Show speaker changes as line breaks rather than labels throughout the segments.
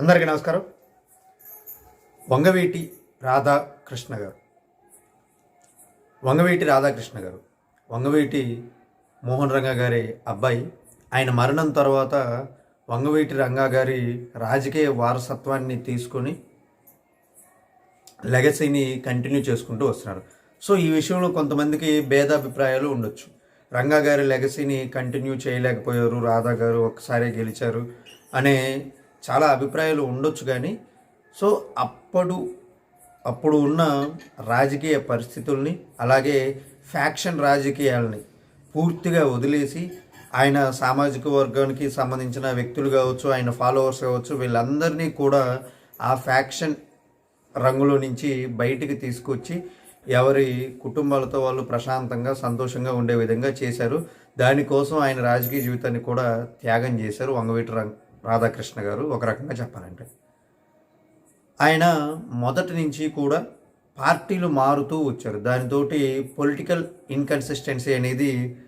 అందరికీ నమస్కారం. వంగవీటి రాధాకృష్ణ గారు. వంగవీటి రాధాకృష్ణ గారు. వంగవీటి మోహన్ రంగా గారి అబ్బాయి. ఆయన మరణం తర్వాత వంగవీటి రంగా గారి రాజకీయ వారసత్వాన్ని తీసుకొని లెగసీని కంటిన్యూ చేసుకుంటూ వస్తున్నారు. సో ఈ విషయంలో కొంతమందికి భేదాభిప్రాయాలు ఉండొచ్చు. రంగా గారి లెగసీని కంటిన్యూ చేయలేకపోయారు. రాధా గారు ఒకసారి గెలిచారు అనే చాలా అభిప్రాయాలు ఉండొచ్చు కానీ సో అప్పుడు అప్పుడు ఉన్న రాజకీయ పరిస్థితుల్ని అలాగే ఫ్యాక్షన్ రాజకీయాలని పూర్తిగా వదిలేసి ఆయన సామాజిక వర్గానికి సంబంధించిన వ్యక్తులు కావచ్చు ఆయన ఫాలోవర్స్ కావచ్చు వీళ్ళందరినీ కూడా ఆ ఫ్యాక్షన్ రంగులో నుంచి బయటికి తీసుకొచ్చి ఎవరి కుటుంబాలతో వాళ్ళు ప్రశాంతంగా సంతోషంగా ఉండే విధంగా చేశారు. దానికోసం ఆయన రాజకీయ జీవితాన్ని కూడా త్యాగం చేశారు వంగవీటి రంగు రాధాకృష్ణ గారు ఒక రకంగా చెప్పాలంటే. ఆయన మొదటి నుంచి కూడా పార్టీలు మారుతూ వచ్చారు. దానితోటి పొలిటికల్ ఇన్కన్సిస్టెన్సీ అనేది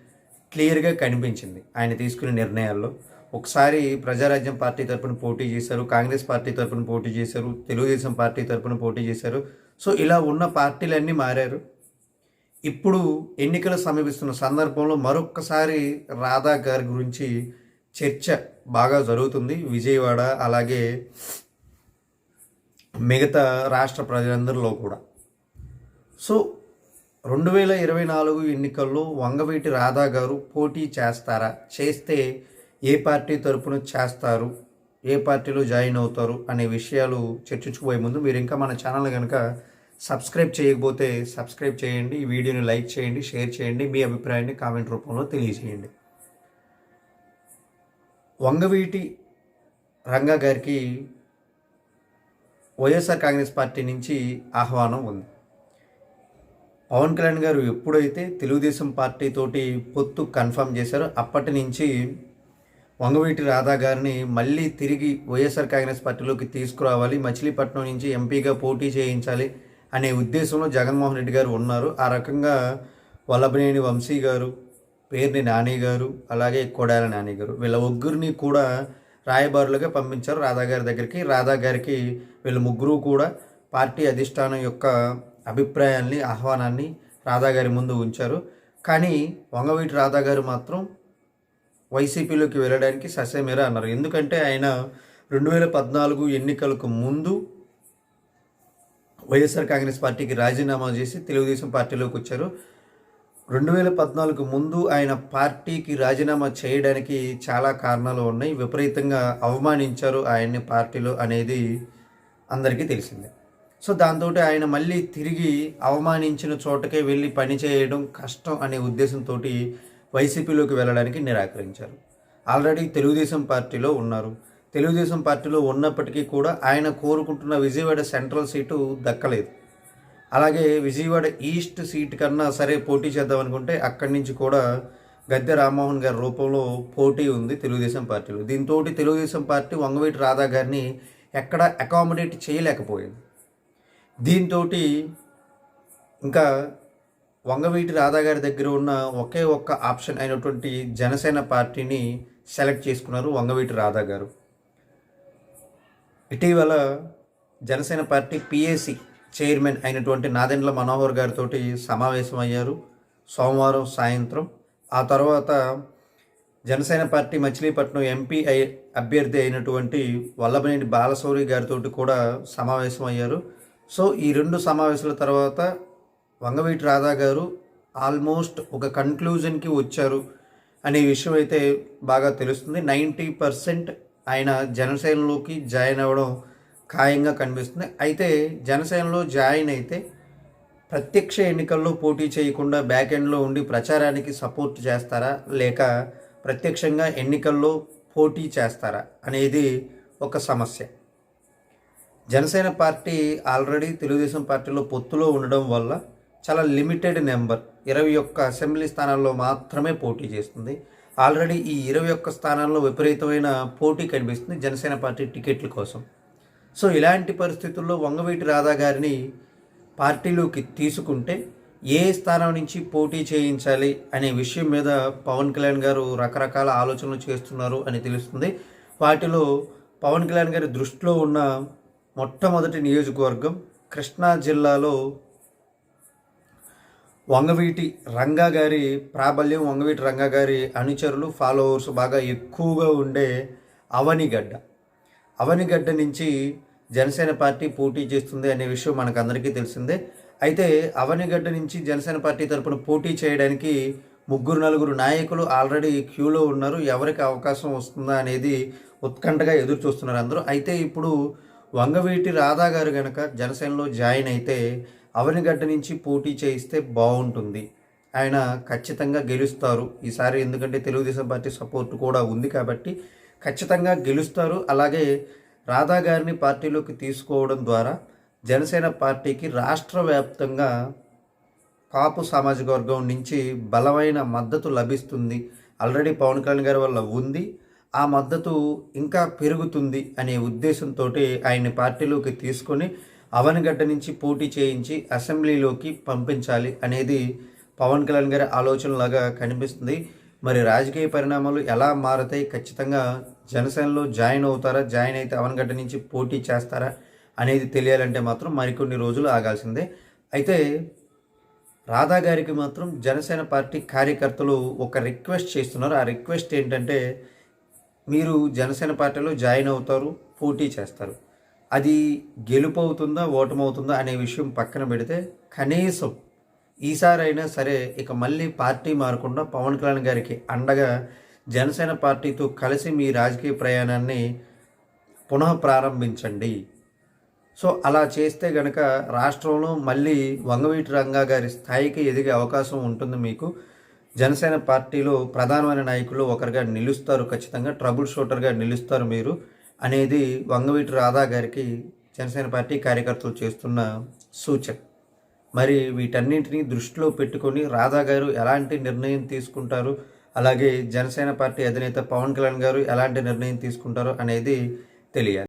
క్లియర్గా కనిపించింది ఆయన తీసుకునే నిర్ణయాల్లో. ఒకసారి ప్రజారాజ్యం పార్టీ తరపున పోటీ చేశారు కాంగ్రెస్ పార్టీ తరపున పోటీ చేశారు తెలుగుదేశం పార్టీ తరపున పోటీ చేశారు. సో ఇలా ఉన్న పార్టీలన్నీ మారారు. ఇప్పుడు ఎన్నికలు సమీపిస్తున్న సందర్భంలో మరొక్కసారి రాధా గారి గురించి చర్చ బాగా జరుగుతుంది. విజయవాడ అలాగే మిగతా రాష్ట్ర ప్రజలందరిలో కూడా. సో రెండు వేల ఇరవై నాలుగు ఎన్నికల్లో వంగవీటి రాధా గారు పోటీ చేస్తారా? చేస్తే ఏ పార్టీ తరపున చేస్తారు? ఏ పార్టీలో జాయిన్ అవుతారు? అనే విషయాలు చర్చించుకుపోయే ముందు మీరు ఇంకా మన ఛానల్ కనుక సబ్స్క్రైబ్ చేయకపోతే సబ్స్క్రైబ్ చేయండి. ఈ వీడియోని లైక్ చేయండి షేర్ చేయండి. మీ అభిప్రాయాన్ని కామెంట్ రూపంలో తెలియజేయండి. వంగవీటి రంగా గారికి వైఎస్ఆర్ కాంగ్రెస్ పార్టీ నుంచి ఆహ్వానం ఉంది. పవన్ కళ్యాణ్ గారు ఎప్పుడైతే తెలుగుదేశం పార్టీతోటి పొత్తు కన్ఫర్మ్ చేశారో అప్పటి నుంచి వంగవీటి రాధా గారిని మళ్ళీ తిరిగి వైఎస్ఆర్ కాంగ్రెస్ పార్టీలోకి తీసుకురావాలి మచిలీపట్నం నుంచి ఎంపీగా పోటీ చేయించాలి అనే ఉద్దేశంలో జగన్మోహన్ రెడ్డి గారు ఉన్నారు. ఆ రకంగా వల్లభనేని వంశీ గారు పేర్ని నాని గారు అలాగే కొడాల నాని గారు వీళ్ళ ముగ్గురిని కూడా రాయబారులుగా పంపించారు. రాధా గారి దగ్గరికి రాధా గారికి వీళ్ళ ముగ్గురు కూడా పార్టీ అధిష్టానం యొక్క అభిప్రాయాల్ని ఆహ్వానాన్ని రాధా గారి ముందు ఉంచారు. కానీ వంగవీటి రాధా గారు మాత్రం వైసీపీలోకి వెళ్ళడానికి ససేమేరా అన్నారు. ఎందుకంటే ఆయన రెండు వేల పద్నాలుగు ఎన్నికలకు ముందు వైఎస్ఆర్ కాంగ్రెస్ పార్టీకి రాజీనామా చేసి తెలుగుదేశం పార్టీలోకి వచ్చారు. రెండు వేల పద్నాలుగు ముందు ఆయన పార్టీకి రాజీనామా చేయడానికి చాలా కారణాలు ఉన్నాయి. విపరీతంగా అవమానించారు ఆయన్ని పార్టీలో అనేది అందరికీ తెలిసిందే. సో దాంతో ఆయన మళ్ళీ తిరిగి అవమానించిన చోటకే వెళ్ళి పని చేయడం కష్టం అనే ఉద్దేశంతో వైసీపీలోకి వెళ్ళడానికి నిరాకరించారు. ఆల్రెడీ తెలుగుదేశం పార్టీలో ఉన్నారు. తెలుగుదేశం పార్టీలో ఉన్నప్పటికీ కూడా ఆయన కోరుకుంటున్న విజయవాడ సెంట్రల్ సీటు దక్కలేదు. అలాగే విజయవాడ ఈస్ట్ సీట్ కన్నా సరే పోటీ చేద్దాం అనుకుంటే అక్కడి నుంచి కూడా గద్దె రామ్మోహన్ గారి రూపంలో పోటీ ఉంది తెలుగుదేశం పార్టీలో. దీంతో తెలుగుదేశం పార్టీ వంగవీటి రాధా గారిని ఎక్కడ అకామిడేట్ చేయలేకపోయింది. దీంతో ఇంకా వంగవీటి రాధా గారి దగ్గర ఉన్న ఒకే ఒక్క ఆప్షన్ అయినటువంటి జనసేన పార్టీని సెలెక్ట్ చేసుకున్నారు వంగవీటి రాధా గారు. ఇటీవల జనసేన పార్టీ పిఏసి చైర్మన్ అయినటువంటి నాదెండ్ల మనోహర్ గారితో సమావేశం అయ్యారు. సోమవారం సాయంత్రం. ఆ తర్వాత జనసేన పార్టీ మచిలీపట్నం ఎంపీ అయి అభ్యర్థి అయినటువంటి వల్లభనేని బాలశౌరి గారితో కూడా సమావేశం అయ్యారు. సో ఈ రెండు సమావేశాల తర్వాత వంగవీటి రాధా గారు ఆల్మోస్ట్ ఒక కన్క్లూజన్కి వచ్చారు అనే విషయం అయితే బాగా తెలుస్తుంది. నైంటీ పర్సెంట్ ఆయన జనసేనలోకి జాయిన్ అవ్వడం ఖాయంగా కనిపిస్తుంది అయితే జనసేనలో జాయిన్ అయితే ప్రత్యక్ష ఎన్నికల్లో పోటీ చేయకుండా బ్యాక్ ఎండ్లో ఉండి ప్రచారానికి సపోర్ట్ చేస్తారా? లేక ప్రత్యక్షంగా ఎన్నికల్లో పోటీ చేస్తారా? అనేది ఒక సమస్య. జనసేన పార్టీ ఆల్రెడీ తెలుగుదేశం పార్టీలో పొత్తులో ఉండడం వల్ల చాలా లిమిటెడ్ నెంబర్ ఇరవై ఒక్క అసెంబ్లీ స్థానాల్లో మాత్రమే పోటీ చేస్తుంది. ఆల్రెడీ ఈ ఇరవై ఒక్క స్థానాల్లో విపరీతమైన పోటీ కనిపిస్తుంది జనసేన పార్టీ టికెట్ల కోసం. సో ఇలాంటి పరిస్థితుల్లో వంగవీటి రాధా గారిని పార్టీలోకి తీసుకుంటే ఏ స్థానం నుంచి పోటీ చేయించాలి అనే విషయం మీద పవన్ కళ్యాణ్ గారు రకరకాల ఆలోచనలు చేస్తున్నారు అని తెలుస్తుంది. వాటిలో పవన్ కళ్యాణ్ గారి దృష్టిలో ఉన్న మొట్టమొదటి నియోజకవర్గం కృష్ణా జిల్లాలో వంగవీటి రంగా గారి ప్రాబల్యం వంగవీటి రంగా గారి అనుచరులు ఫాలోవర్స్ బాగా ఎక్కువగా ఉండే అవనిగడ్డ. అవనిగడ్డ నుంచి జనసేన పార్టీ పోటీ చేస్తుంది అనే విషయం మనకు అందరికీ తెలిసిందే. అయితే అవనిగడ్డ నుంచి జనసేన పార్టీ తరపున పోటీ చేయడానికి ముగ్గురు నలుగురు నాయకులు ఆల్రెడీ క్యూలో ఉన్నారు. ఎవరికి అవకాశం వస్తుందా అనేది ఉత్కంఠగా ఎదురు చూస్తున్నారు అందరూ. అయితే ఇప్పుడు వంగవీటి రాధా గారు కనుక జనసేనలో జాయిన్ అయితే అవనిగడ్డ నుంచి పోటీ చేయిస్తే బాగుంటుంది. ఆయన ఖచ్చితంగా గెలుస్తారు. ఈసారి ఎందుకంటే తెలుగుదేశం పార్టీ సపోర్ట్ కూడా ఉంది కాబట్టి ఖచ్చితంగా గెలుస్తారు. అలాగే రాధా గారిని పార్టీలోకి తీసుకోవడం ద్వారా జనసేన పార్టీకి రాష్ట్ర వ్యాప్తంగా కాపు సామాజిక వర్గం నుంచి బలమైన మద్దతు లభిస్తుంది. ఆల్రెడీ పవన్ కళ్యాణ్ గారి వల్ల ఉంది. ఆ మద్దతు ఇంకా పెరుగుతుంది అనే ఉద్దేశంతో ఆయన్ని పార్టీలోకి తీసుకొని అవనగడ్డ నుంచి పోటీ చేయించి అసెంబ్లీలోకి పంపించాలి అనేది పవన్ కళ్యాణ్ గారి ఆలోచనలాగా కనిపిస్తుంది. మరి రాజకీయ పరిణామాలు ఎలా మారతాయి? ఖచ్చితంగా జనసేనలో జాయిన్ అవుతారా? జాయిన్ అయితే అవనగడ్డ నుంచి పోటీ చేస్తారా? అనేది తెలియాలంటే మాత్రం మరికొన్ని రోజులు ఆగాల్సిందే. అయితే రాధా గారికి మాత్రం జనసేన పార్టీ కార్యకర్తలు ఒక రిక్వెస్ట్ చేస్తున్నారు. ఆ రిక్వెస్ట్ ఏంటంటే మీరు జనసేన పార్టీలో జాయిన్ అవుతారు పోటీ చేస్తారు. అది గెలుపు అవుతుందా ఓటమవుతుందా అనే విషయం పక్కన పెడితే కనీసం ఈసారైనా సరే ఇక మళ్ళీ పార్టీ మారకుండా పవన్ కళ్యాణ్ గారికి అండగా జనసేన పార్టీతో కలిసి మీ రాజకీయ ప్రయాణాన్ని పునః ప్రారంభించండి. సో అలా చేస్తే గనక రాష్ట్రంలో మళ్ళీ వంగవీటి రంగా గారి స్థాయికి ఎదిగే అవకాశం ఉంటుంది మీకు. జనసేన పార్టీలో ప్రధానమైన నాయకులు ఒకరిగా నిలుస్తారు ఖచ్చితంగా ట్రబుల్ షూటర్గా నిలుస్తారు మీరు అనేది వంగవీటి రాధా గారికి జనసేన పార్టీ కార్యకర్తలు చేస్తున్న సూచన. మరి వీటన్నింటినీ దృష్టిలో పెట్టుకొని రాధా గారు ఎలాంటి నిర్ణయం తీసుకుంటారు? అలాగే జనసేన పార్టీ అధినేత పవన్ కళ్యాణ్ గారు ఎలాంటి నిర్ణయం తీసుకుంటారు అనేది తెలియాలి.